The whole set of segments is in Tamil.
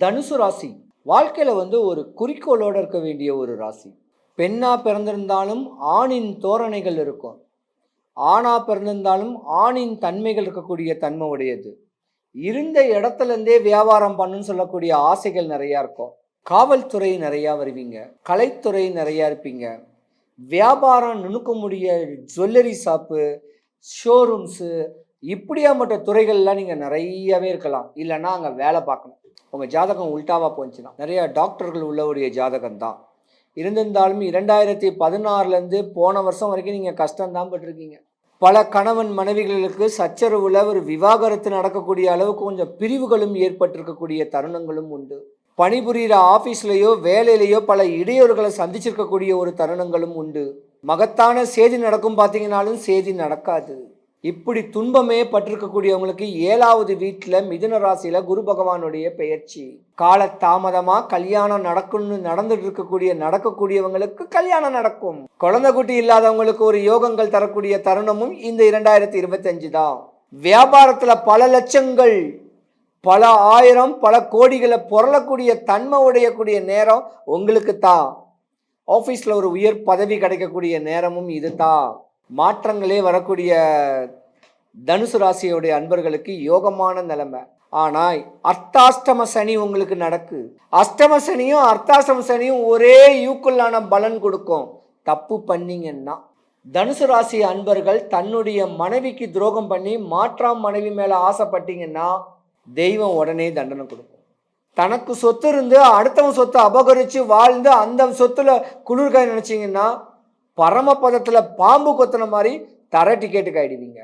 தனுசு ராசி. வாழ்க்கையில் வந்து ஒரு குறிக்கோளோடு இருக்க வேண்டிய ஒரு ராசி. பெண்ணாக பிறந்திருந்தாலும் ஆணின் தோரணைகள் இருக்கும். ஆணாக பிறந்திருந்தாலும் ஆணின் தன்மைகள் இருக்கக்கூடிய தன்மை உடையது. இருந்த இடத்துலேருந்தே வியாபாரம் பண்ணுன்னு சொல்லக்கூடிய ஆசைகள் நிறையா இருக்கும். காவல்துறை நிறையா வருவீங்க. கலைத்துறை நிறையா இருப்பீங்க. வியாபாரம் நுணுக்கமுடிய ஜுவல்லரி ஷாப்பு ஷோரூம்ஸு இப்படியாப்பட்ட துறைகள்லாம் நீங்கள் நிறையவே இருக்கலாம். இல்லைன்னா அங்கே வேலை பார்க்கணும். உங்கள் ஜாதகம் உல்டாவாக போச்சுன்னா நிறைய டாக்டர்கள் உள்ளவருடைய ஜாதகம் தான் இருந்திருந்தாலும் இரண்டாயிரத்தி பதினாறுலேருந்து போன வருஷம் வரைக்கும் நீங்கள் கஷ்டம்தான் பட்டிருக்கீங்க. பல கணவன் மனைவிகளுக்கு சச்சரவுல ஒரு விவாகரத்து நடக்கக்கூடிய அளவுக்கு கொஞ்சம் பிரிவுகளும் ஏற்பட்டிருக்கக்கூடிய தருணங்களும் உண்டு. பணிபுரிகிற ஆஃபீஸ்லேயோ வேலையிலேயோ பல இடையூறுகளை சந்திச்சிருக்கக்கூடிய ஒரு தருணங்களும் உண்டு. மகத்தான செய்தி நடக்கும் பார்த்தீங்கன்னாலும் செய்தி நடக்காது. இப்படி துன்பமே பட்டிருக்கக்கூடியவங்களுக்கு ஏழாவது வீட்டில் மிதுன ராசியில் குரு பகவானுடைய பெயர்ச்சி. கால தாமதமாக கல்யாணம் நடக்கும்னு நடந்துட்டு இருக்கக்கூடிய நடக்கக்கூடியவங்களுக்கு கல்யாணம் நடக்கும். குழந்தை குட்டி இல்லாதவங்களுக்கு ஒரு யோகங்கள் தரக்கூடிய தருணமும் இந்த இரண்டாயிரத்தி இருபத்தஞ்சு தான். வியாபாரத்தில் பல லட்சங்கள் பல ஆயிரம் பல கோடிகளை புரளக்கூடிய தன்மை உடையக்கூடிய நேரம் உங்களுக்கு தான். ஆஃபீஸில் ஒரு உயர் பதவி கிடைக்கக்கூடிய நேரமும் இது தான். மாற்றங்களே வரக்கூடிய தனுசு ராசியுடைய அன்பர்களுக்கு யோகமான நிலைமை. ஆனால் அர்த்தாஷ்டம சனி உங்களுக்கு நடக்கு. அஷ்டம சனியும் அர்த்தாஷ்டம சனியும் ஒரே யூக்குள்ளான பலன் கொடுக்கும். தப்பு பண்ணிங்கன்னா. தனுசு ராசி அன்பர்கள் தன்னுடைய மனைவிக்கு துரோகம் பண்ணி மாற்றாம் மனைவி மேலே ஆசைப்பட்டீங்கன்னா தெய்வம் உடனே தண்டனை கொடுக்கும். தனக்கு சொத்து இருந்து அடுத்தவன் சொத்தை அபகரித்து வாழ்ந்து அந்த சொத்தில் குளிர்காய் நினச்சிங்கன்னா பரமபதத்தில் பாம்பு கொத்துன மாதிரி தர டிக்கெட்டுக்கு ஆயிடுவீங்க.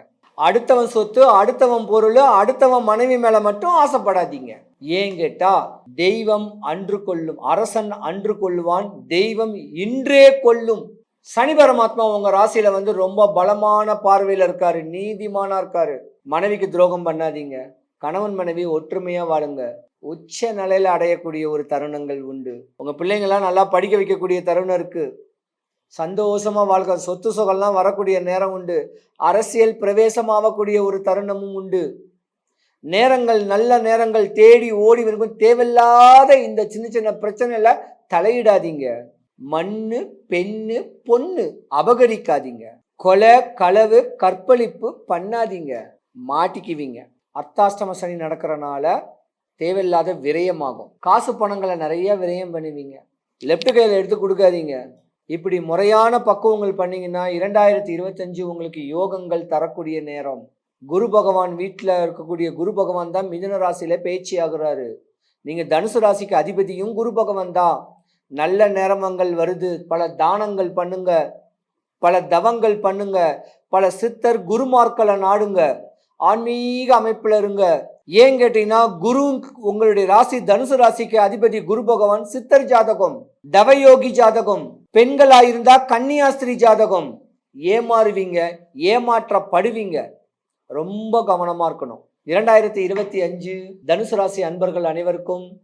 அடுத்தவன் சொத்து அடுத்தவன் பொருள் அடுத்தவன் மனைவி மேலே மட்டும் ஆசைப்படாதீங்க. ஏன் கேட்டா தெய்வம் அன்று கொள்ளும் அரசன் அன்று கொள்ளுவான் தெய்வம் இன்றே கொள்ளும் சனி பரமாத்மா உங்க ராசியில வந்து ரொம்ப பலமான பார்வையில இருக்காரு நீதிமானா இருக்காரு. மனைவிக்கு துரோகம் பண்ணாதீங்க. கணவன் மனைவி ஒற்றுமையா வாழுங்க. உச்ச நிலையில அடையக்கூடிய ஒரு தருணங்கள் உண்டு. உங்க பிள்ளைங்களாம் நல்லா படிக்க வைக்கக்கூடிய தருணம் இருக்கு. சந்தோஷமா வாழ்க்கை சொத்து சுகம்லாம் வரக்கூடிய நேரம் உண்டு. அரசியல் பிரவேசம் ஆகக்கூடிய ஒரு தருணமும் உண்டு. நேரங்கள் நல்ல நேரங்கள் தேடி ஓடி இருக்கும் தேவையில்லாத இந்த சின்ன சின்ன பிரச்சனையில தலையிடாதீங்க. மண்ணு பெண்ணு பொண்ணு அபகரிக்காதீங்க. கொலை களவு கற்பழிப்பு பண்ணாதீங்க. மாட்டிக்குவீங்க. அர்த்தாஷ்டம சனி நடக்கிறனால தேவையில்லாத விரயமாகும். காசு பணங்களை நிறைய விரயம் பண்ணுவீங்க. லெஃப்ட் கையில் எடுத்து கொடுக்காதீங்க. இப்படி முறையான பக்குவங்கள் பண்ணீங்கன்னா இரண்டாயிரத்தி இருபத்தஞ்சு உங்களுக்கு யோகங்கள் தரக்கூடிய நேரம். குரு பகவான் வீட்டில் இருக்கக்கூடிய குரு பகவான் தான் மிதுன ராசியில பேச்சு ஆகுறாரு நீங்க தனுசு ராசிக்கு அதிபதியும் குரு பகவான் தான். நல்ல நேரமங்கள் வருது. பல தானங்கள் பண்ணுங்க. பல தவங்கள் பண்ணுங்க. பல சித்தர் குருமார்களை நாடுங்க. ஆன்மீக அமைப்புல இருங்க. ஏன் கேட்டீங்கன்னா குரு உங்களுடைய ராசி தனுசு ராசிக்கு அதிபதி குரு பகவான் சித்தர் ஜாதகம் தவயோகி ஜாதகம் பெண்களாயிருந்தா கன்னியாஸ்திரி ஜாதகம். ஏமாறுவீங்க ஏமாற்றப்படுவீங்க. ரொம்ப கவனமா இருக்கணும். இரண்டாயிரத்தி இருபத்தி அஞ்சு தனுசு ராசி அன்பர்கள் அனைவருக்கும்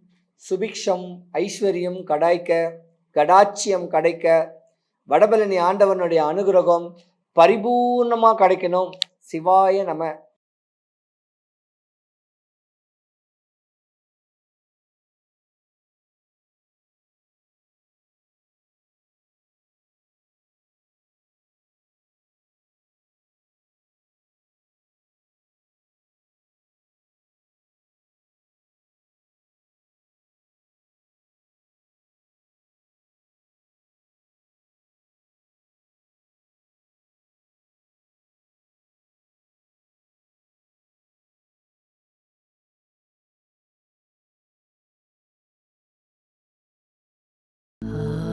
சுபிக்ஷம் ஐஸ்வர்யம் கடாய்க்க கடாட்சியம் கிடைக்க வடபழனி ஆண்டவனுடைய அனுகிரகம் பரிபூர்ணமாக கிடைக்கணும். சிவாய நம. 啊